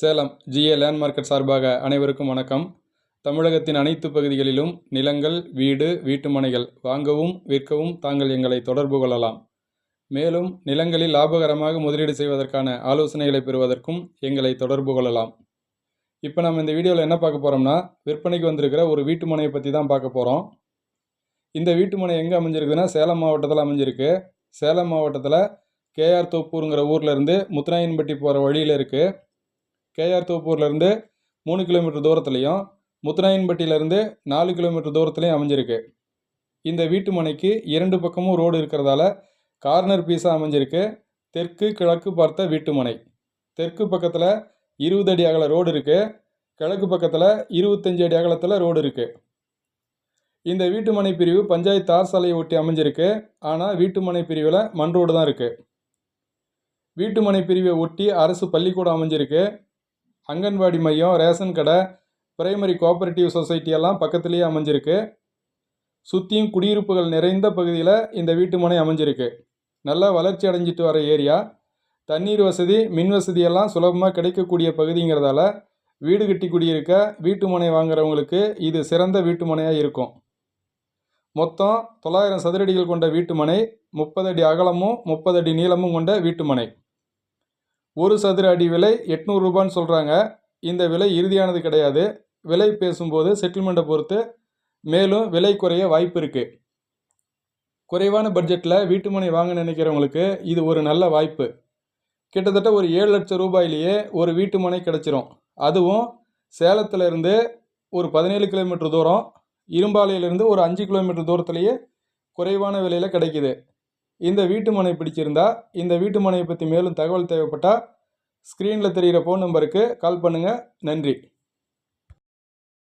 Salem GA land market சார்பாக அனைவருக்கும் வணக்கம். தமிழகத்தின் அனைத்து பகுதிகளிலும் நிலங்கள் வீடு வீட்டுமனைகள் வாங்கவும் விற்கவும் தாங்கள் எங்களை தொடர்பு கொள்ளலாம். மேலும் நிலங்களில் லாபகரமாக முதலீடு செய்வதற்கான ஆலோசனைகளை பெறுவதற்கும் எங்களை தொடர்பு கொள்ளலாம். இப்போ நம்ம இந்த வீடியோவில் என்ன பார்க்க போகிறோம்னா விற்பனைக்கு வந்திருக்கிற ஒரு வீட்டு மனையை பற்றி தான் பார்க்க போகிறோம் இந்த வீட்டு மனை எங்கே அமைஞ்சிருக்குதுன்னா சேலம் மாவட்டத்தில் அமைஞ்சிருக்கு. சேலம் மாவட்டத்தில் கேஆர் தோப்பூருங்கிற ஊர்லேருந்து முத்துராயன்பட்டி போகிற வழியில் இருக்குது கேஆர் தோப்பூர்லேருந்து மூணு கிலோமீட்டர் தூரத்துலையும் முத்துராயன்பட்டியிலேருந்து நாலு கிலோமீட்டர் தூரத்துலையும் அமைஞ்சிருக்கு. இந்த வீட்டு மனைக்கு இரண்டு பக்கமும் ரோடு இருக்கிறதால கார்னர் பீஸாக அமைஞ்சிருக்கு. தெற்கு கிழக்கு பார்த்த வீட்டு மனை தெற்கு பக்கத்தில் இருபது அடி அகல ரோடு இருக்குது கிழக்கு பக்கத்தில் இருபத்தஞ்சி அடி அகலத்தில் ரோடு இருக்குது இந்த வீட்டு மனை பிரிவு பஞ்சாயத்து தார் சாலையை ஒட்டி அமைஞ்சிருக்கு. ஆனால் வீட்டு மனை பிரிவில் மண் ரோடு தான் இருக்குது வீட்டு மனை பிரிவை ஒட்டி அரசு பள்ளிக்கூடம் அமைஞ்சிருக்கு. அங்கன்வாடி மையம் ரேஷன் கடை பிரைமரி கோஆபரேட்டிவ் சொசைட்டி எல்லாம் பக்கத்துலேயே அமைஞ்சிருக்கு. சுற்றியும் குடியிருப்புகள் நிறைந்த பகுதியில் இந்த வீட்டுமனை அமைஞ்சிருக்கு. நல்லா வளர்ச்சி அடைஞ்சிட்டு வர ஏரியா. தண்ணீர் வசதி மின் வசதி எல்லாம் சுலபமாக கிடைக்கக்கூடிய பகுதிங்கிறதால வீடு கட்டி குடியிருக்க வீட்டுமனை வாங்குறவங்களுக்கு இது சிறந்த வீட்டுமனையாக இருக்கும். மொத்தம் தொள்ளாயிரம் சதுரடிகள் கொண்ட வீட்டுமனை முப்பது அடி அகலமும் முப்பது அடி நீளமும் கொண்ட வீட்டுமனை ஒரு சதுர அடி விலை எட்நூறு ரூபான்னு சொல்கிறாங்க இந்த விலை இறுதியானது கிடையாது. விலை பேசும்போது செட்டில்மெண்ட்டை பொறுத்து மேலும் விலை குறைய வாய்ப்பு இருக்குது குறைவான பட்ஜெட்டில் வீட்டு மனை வாங்க நினைக்கிறவங்களுக்கு இது ஒரு நல்ல வாய்ப்பு. கிட்டத்தட்ட ஒரு ஏழு லட்சம் ரூபாயிலேயே ஒரு வீட்டு மனை கிடச்சிரும். அதுவும் சேலத்திலேருந்து ஒரு பதினேழு கிலோமீட்டர் தூரம் இரும்பாலையிலேருந்து ஒரு அஞ்சு கிலோமீட்டர் தூரத்துலேயே குறைவான விலையில் கிடைக்கிது. இந்த வீட்டு மனை பிடிச்சிருந்தா இந்த வீட்டு மனையை பற்றி மேலும் தகவல் தேவைப்பட்டால் ஸ்க்ரீனில் தெரிகிற ஃபோன் நம்பருக்கு கால் பண்ணுங்கள் நன்றி.